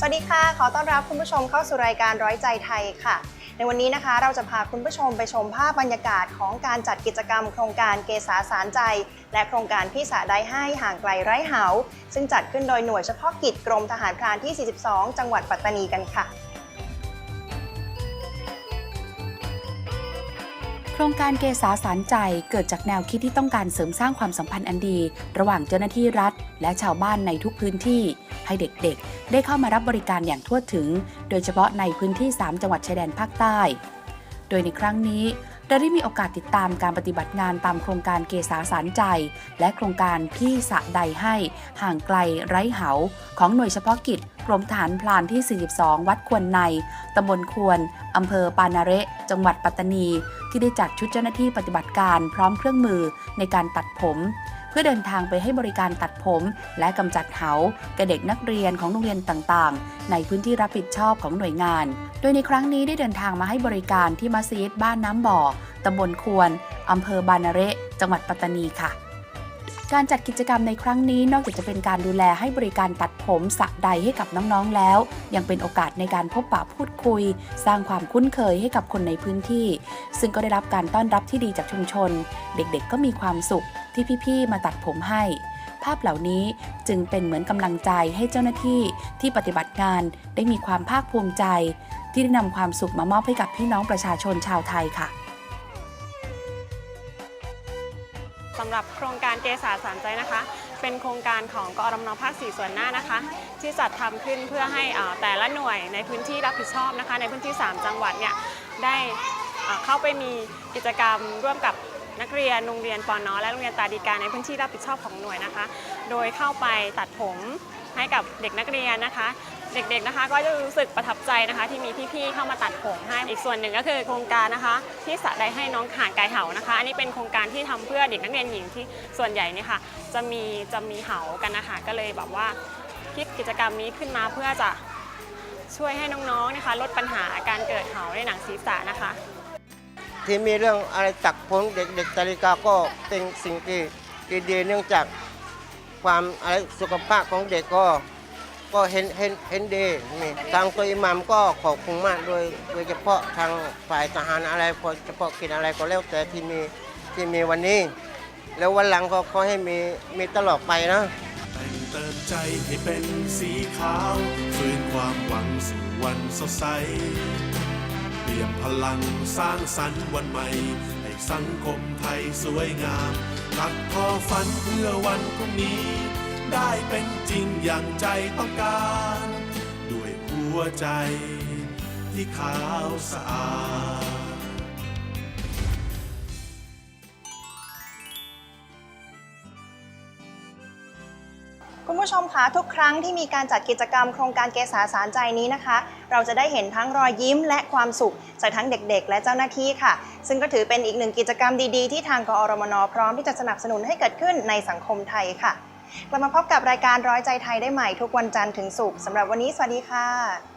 สวัสดีค่ะ ขอต้อนรับคุณผู้ชมเข้าสู่รายการร้อยใจไทยค่ะ ในวันนี้นะคะเราจะพาคุณผู้ชมไปชมภาพบรรยากาศของการจัดกิจกรรม โครงการเกษาสารใจ และโครงการพี่สาได้ให้ห่างไกลไร้เหาซึ่งจัดขึ้นโดยหน่วยเฉพาะกิจกรมทหารพรานที่ 42 จังหวัดปัตตานีกันค่ะ ครงการเกษาสารใจเกิดจากแนวคิดที่ต้องการเสริมสร้างความสัมพันธ์อันดี ระหว่างเจ้าหน้าที่รัฐ และชาวบ้านในทุกพื้นที่ ให้เด็กๆ ได้เข้ามารับบริการอย่างทั่วถึง โดยเฉพาะในพื้นที่ 3 จังหวัดชายแดนภาคใต้ โดยในครั้งนี้ เราได้มีโอกาสติดตามการปฏิบัติงานตามโครงการเกษาสารใจ และโครงการพี่สะใดให้ห่างไกลไร้เหา ของหน่วยเฉพาะกิจ กรมฐานพลานที่ 42 วัดควรใน ตำบลควร อำเภอปานาเระจังหวัดปัตตานี ที่ได้จัดชุดเจ้าหน้าที่ปฏิบัติการพร้อมเครื่องมือในการตัดผม พื่อเดินทางไปให้บริการตัดผม และกำจัดเหาแก่เด็กนักเรียนของโรงเรียนต่างๆ ในพื้นที่รับผิดชอบของหน่วยงาน โดยในครั้งนี้ได้เดินทางมาให้บริการที่มัสยิดบ้านน้ำบ่อตำบลควรอำเภอบานาเระจังหวัดปัตตานีค่ะการจัดกิจกรรมในครั้งนี้นอกจากจะเป็นการดูแลให้บริการตัดผมสระใดให้กับน้องๆแล้ว ยังเป็นโอกาสในการพบปะพูดคุย สร้างความคุ้นเคยให้กับคนในพื้นที่ ซึ่งก็ได้รับการต้อนรับที่ดีจากชุมชน เด็กๆก็มีความสุข ที่พี่ๆ มาตัดผมให้ ภาพเหล่านี้จึงเป็นเหมือนกำลังใจให้เจ้าหน้าที่ที่ปฏิบัติงานได้มีความภาคภูมิใจ ที่ได้นำความสุขมามอบให้กับพี่น้องประชาชนชาวไทยค่ะสำหรับโครงการเกษาสารใจนะคะ เป็นโครงการของกอรมนภาค4ส่วนหน้านะคะ ที่จัดทำขึ้นเพื่อให้แต่ละหน่วยในพื้นที่รับผิดชอบนะคะ ในพื้นที่ 3 จังหวัดเนี่ยได้เข้าไปมีกิจกรรมร่วมกับ นักเรียนโรงเรียนปอนอและโรงเรียนตาดีการในพื้นที่รับผิดชอบของหน่วยนะคะ โดยเข้าไปตัดผมให้กับเด็กนักเรียนนะคะ เด็กๆนะคะก็จะรู้สึกประทับใจนะคะ ที่มีพี่ๆเข้ามาตัดผมให้อีกส่วนหนึ่งก็คือโครงการนะคะ ที่สระใดให้น้องห่างไกลเห่านะคะ อันนี้เป็นโครงการที่ทำเพื่อเด็กนักเรียนหญิงที่ส่วนใหญ่เนี่ยค่ะจะมีจะมีเห่ากันนะคะก็เลยแบบว่าคิดกิจกรรมนี้ขึ้นมาเพื่อจะช่วยให้น้องๆนะคะ ลดปัญหาการเกิดเห่าในหนังศีรษะนะคะ ที่มีเรื่องอะไรตักพ้นเด็กเด็กตาลิกาก็เป็นสิ่งที่ดีเนื่องจากความอะไรสุขภาพของเด็กก็ก็เห็นเห็นเห็นดีนี่ทางตัวอิหมัมก็ขอบคุณมากโดยโดยเฉพาะทางฝ่ายทหารอะไรพอเฉพาะกิจอะไรก็แล้วแต่ที่มีที่มีวันนี้ แล้ววันหลังก็ขอให้มีมีตลอดไปนะแต่งเติมใจให้เป็นสีขาว ฟื้นความหวังสู่วันสดใส เปลี่ยนพลังสร้างสรรค์วันใหม่ ให้สังคมไทยสวยงามตัดพอฝันเพื่อวันพรุ่งนี้ ได้เป็นจริงอย่างใจต้องการ ด้วยหัวใจที่ขาวสะอาด คุณผู้ชมคะทุกครั้งที่มีการจัดกิจกรรมโครงการเกษาสารใจนี้นะคะ เราจะได้เห็นทั้งรอยยิ้มและความสุขจากทั้งเด็กๆ และเจ้าหน้าที่ค่ะ ซึ่งก็ถือเป็นอีกหนึ่งกิจกรรมดีๆ ที่ทางกอรมนพร้อมที่จะสนับสนุนให้เกิดขึ้นในสังคมไทยค่ะกลับมาพบกับรายการร้อยใจไทยได้ใหม่ทุกวันจันทร์ถึงศุกร์สำหรับวันนี้สวัสดีค่ะ